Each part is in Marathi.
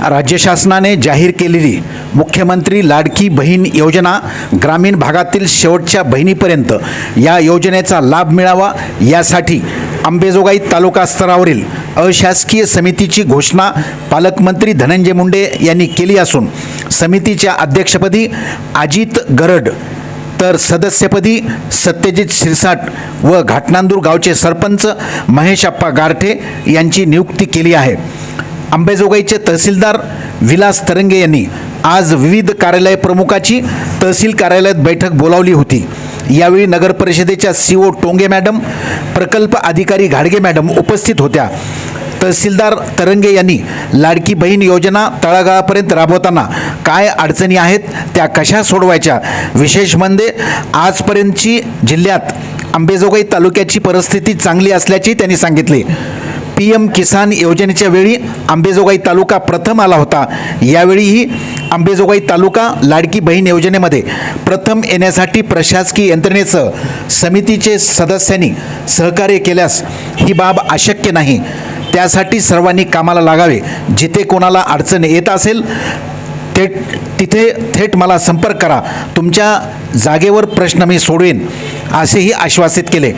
राज्य शासनाने जाहीर केलेली मुख्यमंत्री लाडकी बहीण योजना ग्रामीण भागातील शेवटच्या बहिणीपर्यंत या योजनेचा लाभ मिळावा यासाठी अंबेजोगाई तालुका स्तरावरील अशासकीय समितीची घोषणा पालकमंत्री धनंजय मुंडे यांनी केली असून समितीच्या अध्यक्षपदी अजित गरड तर सदस्यपदी सत्यजित शिरसाट व घाटनांदूर गावचे सरपंच महेशप्पा गारठे यांची नियुक्ती केली आहे. अंबेजोगाईचे तहसीलदार विलास तरंगे यांनी आज विविध कार्यालय प्रमुखाची तहसील कार्यालयात बैठक बोलावली होती. यावेळी नगर परिषदेच्या सी ओ टोंगे मॅडम प्रकल्प अधिकारी घाडगे मॅडम उपस्थित होत्या. तहसीलदार तरंगे यांनी लाडकी बहीण योजना तळागाळापर्यंत राबवताना काय अडचणी आहेत त्या कशा सोडवायच्या? विशेष म्हणजे आजपर्यंतची जिल्ह्यात अंबेजोगाई तालुक्याची परिस्थिती चांगली असल्याचे त्यांनी सांगितले. पी एम किसान योजनेच्या वेळी आंबेजोगाई तालुका प्रथम आला होता. यावेळीही आंबेजोगाई तालुका लाडकी बहीण योजनेमध्ये प्रथम येण्यासाठी प्रशासकीय यंत्रणेचं समितीचे सदस्यांनी सहकार्य केल्यास ही बाब अशक्य नाही. त्यासाठी सर्वांनी कामाला लागावे जिथे कोणाला अडचण येत असेल थेट तिथे थेट मला संपर्क करा. तुमच्या जागेवर प्रश्न मी सोडवेन असेही आश्वासित केले.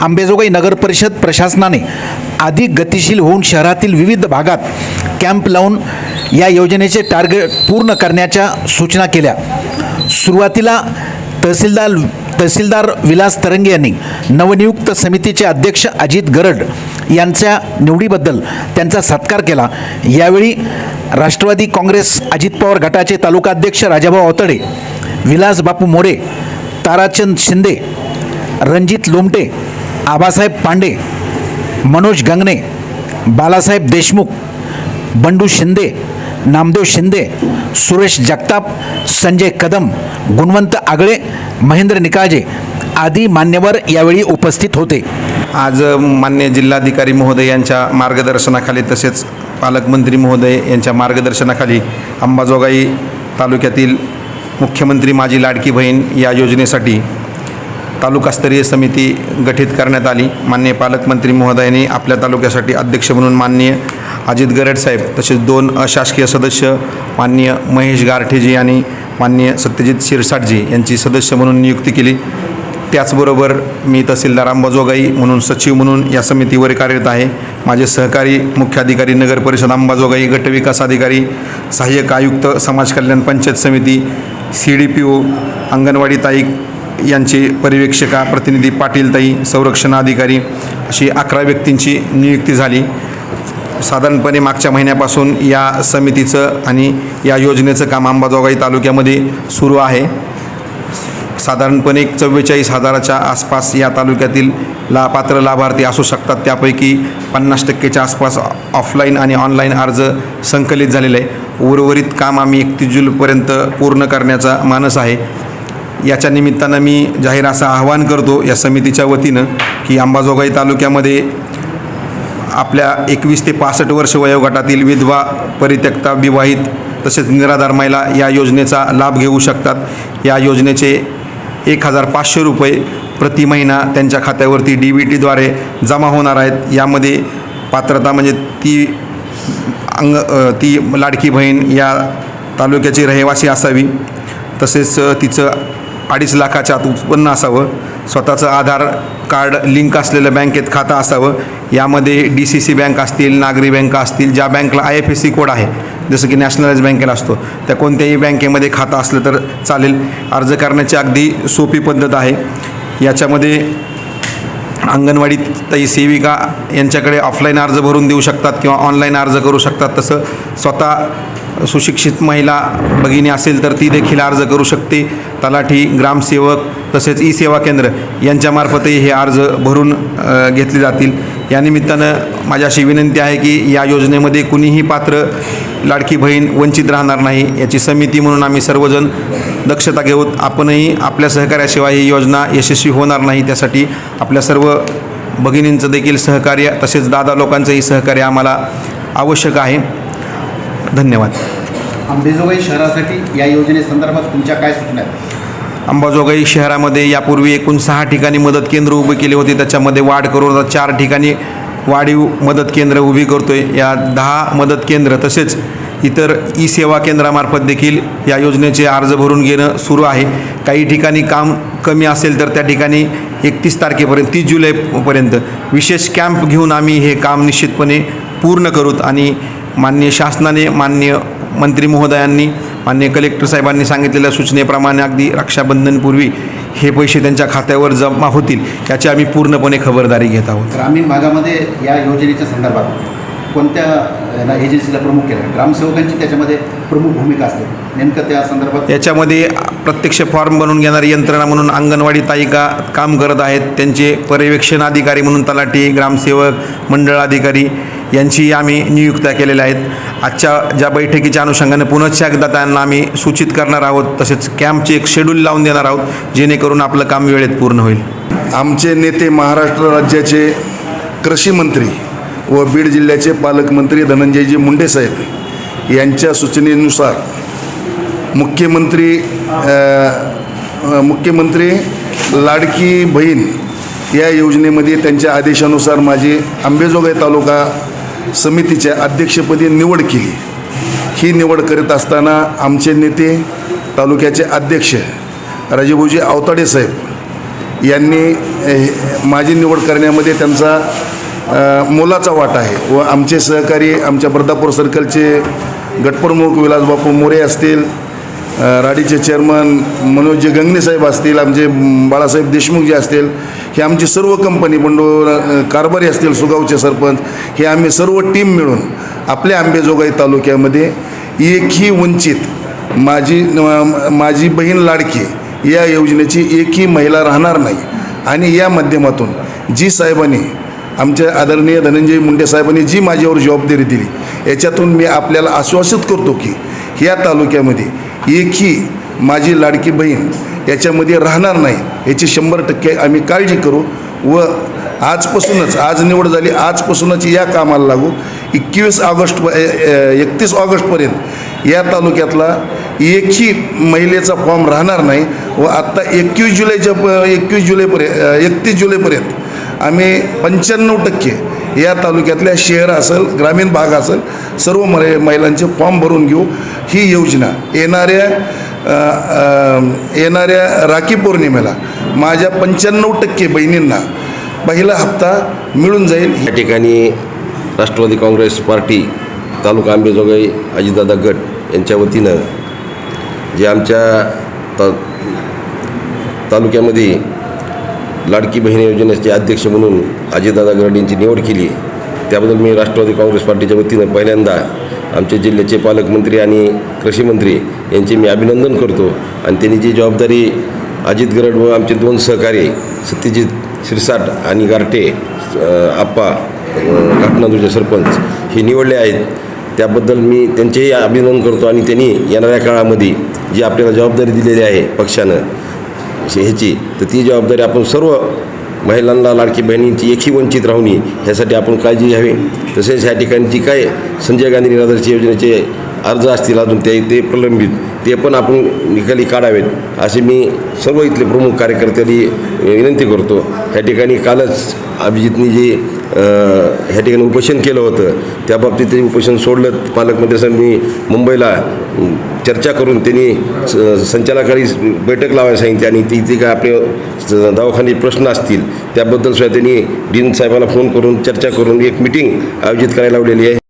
आंबेजोगाई नगर परिषद प्रशासनाने अधिक गतिशील होऊन शहरातील विविध भागात कॅम्प लावून या योजनेचे टार्गेट पूर्ण करण्याच्या सूचना केल्या. सुरुवातीला तहसीलदार तहसीलदार विलास तरंगे यांनी नवनियुक्त समितीचे अध्यक्ष अजित गरड यांच्या निवडीबद्दल त्यांचा सत्कार केला. यावेळी राष्ट्रवादी काँग्रेस अजित पवार गटाचे तालुकाध्यक्ष राजाभाऊ अवतडे विलास बापू मोरे ताराचंद शिंदे रणजित लोमटे आबासाहेब पांडे मनोज गंगणे बालासाहेब देशमुख बंडू शिंदे नामदेव शिंदे सुरेश जगताप संजय कदम गुणवंत आगळे महेंद्र निकाळजे आदी मान्यवर यावेळी उपस्थित होते. आज मान्य जिल्हाधिकारी महोदय यांच्या मार्गदर्शनाखाली तसेच पालकमंत्री महोदय यांच्या मार्गदर्शनाखाली अंबाजोगाई तालुक्यातील मुख्यमंत्री माझी लाडकी बहीण या योजनेसाठी तालुकास्तरीय समिती गठीत करण्यात आली. मान्य पालकमंत्री महोदयांनी आपल्या तालुक्यासाठी अध्यक्ष म्हणून माननीय अजित गरड साहेब तसेच दोन अशासकीय सदस्य माननीय महेश गारठेजी आणि माननीय सत्यजित शिरसाटजी यांची सदस्य म्हणून नियुक्ती केली. त्याचबरोबर मी तहसीलदार अंबाजोगाई म्हणून सचिव म्हणून या समितीवर कार्यरत आहे. माझे सहकारी मुख्याधिकारी नगर परिषद अंबाजोगाई गटविकास अधिकारी सहाय्यक आयुक्त समाज कल्याण पंचायत समिती C D P O anganwadi ताई यांचे पर्यवेक्षका प्रतिनिधी पाटील ताई संरक्षण अधिकारी अशी अकरा व्यक्तींची नियुक्ती झाली. साधारणपणे मागच्या महिन्यापासून या समितीचं आणि या योजनेचं काम अंबाजोगाई तालुक्यामध्ये सुरू आहे. साधारणपणे एक चव्वेचाळीस हजाराच्या आसपास या तालुक्यातील ला पात्र लाभार्थी असू शकतात. त्यापैकी पन्नास टक्केच्या आसपास ऑफलाईन आणि ऑनलाईन अर्ज संकलित झालेले आहे. उर्वरित काम आम्ही एकतीस जूनपर्यंत पूर्ण करण्याचा मानस आहे. याच्या निमित्तानं मी जाहीर असं आवाहन करतो या समितीच्या वतीनं की अंबाजोगाई तालुक्यामध्ये आपल्या एकवीस ते पासष्ट वर्ष वयोगटातील विधवा परित्यक्ता विवाहित तसेच निराधार महिला या योजनेचा लाभ घेऊ शकतात. या योजनेचे एक हजार पाचशे रुपये प्रति महिना त्यांच्या खात्यावरती डी बी टीद्वारे जमा होणार आहेत. यामध्ये पात्रता म्हणजे ती अंग ती लाडकी बहीण या तालुक्याची रहिवासी असावी. तसेच तिचं अडीच लाखाच्या आत उत्पन्न असावं. स्वतःचं आधार कार्ड लिंक असलेलं बँकेत खातं असावं. यामध्ये डी सी सी बँक असतील नागरी बँका असतील ज्या बँकला I F S C code आहे जसं की नॅशनलाइज बँकेला असतो त्या कोणत्याही बँकेमध्ये खातं असलं तर चालेल. अर्ज करण्याची अगदी सोपी पद्धत आहे. याच्यामध्ये अंगणवाडी ताई सेविका यांच्याकडे ऑफलाईन अर्ज भरून देऊ शकतात किंवा ऑनलाईन अर्ज करू शकतात. तसं स्वतः सुशिक्षित महिला भगिनी असेल तर ती देखील अर्ज करू शकते. तलाठी ग्रामसेवक तसेच ई सेवा केंद्र यांच्यामार्फतही हे अर्ज भरून घेतले जातील. या निमित्तानं माझी अशी विनंती आहे की या योजनेमध्ये कुणीही पात्र लाडकी बहीण वंचित राहणार नाही. याची समिती म्हणून आम्ही सर्वजण दक्षता घेऊत आपणही आपल्या सहकार्याशिवाय ही योजना यशस्वी होणार नाही. त्यासाठी आपल्या सर्व भगिनींचं देखील सहकार्य तसेच दादा लोकांचंही सहकार्य आम्हाला आवश्यक आहे. धन्यवाद. अंबेजोगाई शहरासाठी या योजनेसंदर्भात तुमच्या काय सूचना आहेत? अंबाजोगाई शहरामध्ये यापूर्वी एकूण सहा ठिकाणी मदत केंद्र उभी केली होती. त्याच्यामध्ये वाढ करून चार ठिकाणी वाढीव मदत केंद्र उभी करतोय. या दहा मदत केंद्र तसेच इतर ई सेवा केंद्रामार्फत देखील या योजनेचे अर्ज भरून घेणं सुरू आहे. काही ठिकाणी काम कमी असेल तर त्या ठिकाणी एकतीस तारखेपर्यंत तीस जुलैपर्यंत विशेष कॅम्प घेऊन आम्ही हे काम निश्चितपणे पूर्ण करूत आणि माननीय शासनाने माननीय मंत्री महोदयांनी माननीय कलेक्टर साहेबांनी सांगितलेल्या सूचनेप्रमाणे अगदी रक्षाबंधनपूर्वी हे पैसे त्यांच्या खात्यावर जमा होतील याची आम्ही पूर्णपणे खबरदारी घेत आहोत. ग्रामीण भागामध्ये या योजनेच्या संदर्भात कोणत्या एजन्सीला प्रमुख केलं? ग्रामसेवकांची त्याच्यामध्ये प्रमुख भूमिका असते. नेमकं त्या संदर्भात याच्यामध्ये प्रत्यक्ष फॉर्म बनवून घेणारी यंत्रणा म्हणून अंगणवाडी ताईका काम करत आहेत. त्यांचे पर्यवेक्षण अधिकारी म्हणून तलाठी ग्रामसेवक मंडळ अधिकारी यांची आम्ही नियुक्त्या केलेल्या आहेत. आजच्या ज्या बैठकीच्या अनुषंगाने पुनश्च एकदा त्यांना आम्ही सूचित करणार आहोत तसेच कॅम्पचे एक शेड्यूल लावून देणार आहोत जेणेकरून आपलं काम वेळेत पूर्ण होईल. आमचे नेते महाराष्ट्र राज्याचे कृषी मंत्री व बीड जिल्ह्याचे पालकमंत्री धनंजयजी मुंडे साहेब यांच्या सूचनेनुसार मुख्यमंत्री मुख्यमंत्री लाडकी बहीण या योजनेमध्ये त्यांच्या आदेशानुसार माझी आंबेजोगाई तालुका समितीच्या अध्यक्षपदी निवड केली. ही निवड करीत असताना आमचे नेते तालुक्याचे अध्यक्ष राजेभाऊजी आवताडे साहेब यांनी माझी निवड करण्यामध्ये त्यांचा मोलाचा वाटा आहे व आमचे सहकारी आमच्या बर्दापूर सर्कलचे गटप्रमुख विलासबापू मोरे असतील राडीचे चेअरमन मनोजजी गंगणे साहेब असतील आमचे बाळासाहेब देशमुख जे असतील हे आमची सर्व कंपनी बंडू कारभारी असतील सुगावचे सरपंच हे आम्ही सर्व टीम मिळून आपल्या आंबेजोगाई तालुक्यामध्ये एकही वंचित माझी माझी बहीण लाडकी या योजनेची एकही महिला राहणार नाही. आणि या माध्यमातून जी साहेबांनी आमच्या आदरणीय धनंजय मुंडे साहेबांनी जी माझ्यावर जबाबदारी दिली याच्यातून मी आपल्याला आश्वासित करतो की या तालुक्यामध्ये एकही माझी लाडकी बहीण याच्यामध्ये राहणार नाही याची शंभर टक्के आम्ही काळजी करू व आजपासूनच आज निवड झाली आजपासूनच या कामाला लागू. एकवीस ऑगस्ट एकतीस ऑगस्टपर्यंत या तालुक्यातला एकही महिलेचा फॉर्म राहणार नाही व आत्ता एकवीस जुलैच्या एकवीस जुलैपर्यंत एकतीस जुलैपर्यंत आम्ही पंच्याण्णव टक्के या तालुक्यातल्या शहर असेल ग्रामीण भाग असेल सर्व मरे महिलांचे फॉर्म भरून घेऊ. ही योजना येणाऱ्या येणाऱ्या राखी पौर्णिमेला माझ्या पंच्याण्णव टक्के बहिणींना पहिला हप्ता मिळून जाईल. या ठिकाणी राष्ट्रवादी काँग्रेस पार्टी तालुका आंबेजोगाई अजितदादा गट यांच्या वतीनं जे आमच्या ता तालुक्यामध्ये लाडकी बहीण योजनेचे अध्यक्ष म्हणून अजितदादा गरडींची यांची निवड केली. त्याबद्दल मी राष्ट्रवादी काँग्रेस पार्टीच्या वतीनं पहिल्यांदा आमचे जिल्ह्याचे पालकमंत्री आणि कृषीमंत्री यांचे मी अभिनंदन करतो. आणि त्यांनी जी जबाबदारी अजित गरड व आमचे दोन सहकारी सत्यजित शिरसाट आणि गारटे आप्पा अ, घाटनादूरचे सरपंच हे निवडले आहेत. त्याबद्दल मी त्यांचेही अभिनंदन करतो आणि त्यांनी येणाऱ्या काळामध्ये जी आपल्याला जबाबदारी दिलेली आहे पक्षानं ह्याची. तर ती जबाबदारी आपण सर्व महिलांना लाडकी बहिणींची एकही वंचित राहूनी ह्यासाठी आपण काळजी घ्यावी. तसेच ह्या ठिकाणी जी काय संजय गांधी निराधारची योजनेचे अर्ज असतील अजून ते ते प्रलंबित ते पण आपण निकाली काढावेत असे मी सर्व इथले प्रमुख कार्यकर्त्यांनी विनंती करतो. ह्या ठिकाणी कालच अभिजितनी जी ह्या ठिकाणी उपोषण केलं होतं. त्या बाबतीत ते उपोषण सोडलं. पालकमंत्र्यांनी मुंबईला चर्चा करून त्यांनी स- संचालकांनी बैठक लावायला सांगितली आणि ती ती काय आपले दवाखाने प्रश्न असतील त्याबद्दल सुद्धा त्यांनी डीन साहेबाला फोन करून चर्चा करून एक मिटिंग आयोजित करायला लावलेली आहे.